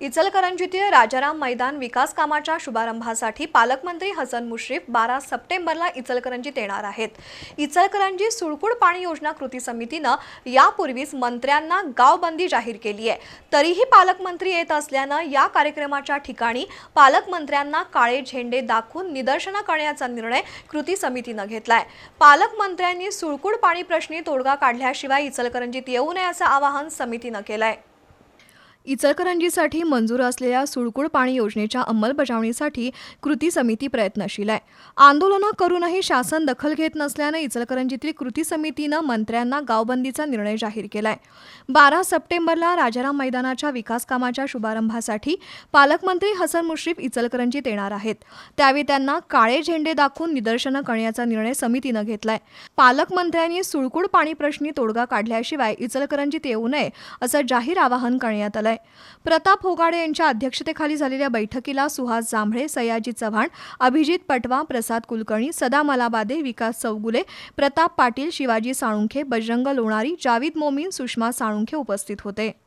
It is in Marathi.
इचलकरंजीतील राजाराम मैदान विकास कामाच्या शुभारंभासाठी पालकमंत्री हसन मुश्रीफ बारा सप्टेंबरला इचलकरंजीत येणार आहेत. इचलकरंजी सुळकुड पाणी योजना कृती समितीनं यापूर्वीच मंत्र्यांना गावबंदी जाहीर केली आहे. तरीही पालकमंत्री येत असल्यानं या कार्यक्रमाच्या ठिकाणी पालकमंत्र्यांना काळे झेंडे दाखवून निदर्शनं करण्याचा निर्णय कृती समितीनं घेतलाय. पालकमंत्र्यांनी सुळकुड पाणी प्रश्नी तोडगा काढल्याशिवाय इचलकरंजीत येऊ नये असं आवाहन समितीनं केलंय. इचलकरंजीसाठी मंजूर असलेल्या सुळकुळ पाणी योजनेच्या अंमलबजावणीसाठी कृती समिती प्रयत्नशील आहे. आंदोलनं करूनही शासन दखल घेत नसल्यानं इचलकरंजीतील कृती समितीनं मंत्र्यांना गावबंदीचा निर्णय जाहीर केलाय. बारा सप्टेंबरला राजाराम मैदानाच्या विकास कामाच्या शुभारंभासाठी पालकमंत्री हसन मुश्रीफ इचलकरंजीत येणार आहेत. त्यावेळी त्यांना काळे झेंडे दाखवून निदर्शनं करण्याचा निर्णय समितीनं घेतलाय. पालकमंत्र्यांनी सुळकुड पाणी प्रश्नी तोडगा काढल्याशिवाय इचलकरंजीत येऊ नये असं जाहीर आवाहन करण्यात आलंय. प्रताप होगाडे यांच्या अध्यक्षतेखाली झालेल्या बैठकीला सुहास जांभळे सयाजी चव्हाण अभिजित पटवा प्रसाद कुलकर्णी सदा मलाबादे विकास चौगुले प्रताप पाटील शिवाजी साळुंखे बजरंग लोणारी जावीद मोमीन सुषमा साळुंखे उपस्थित होते.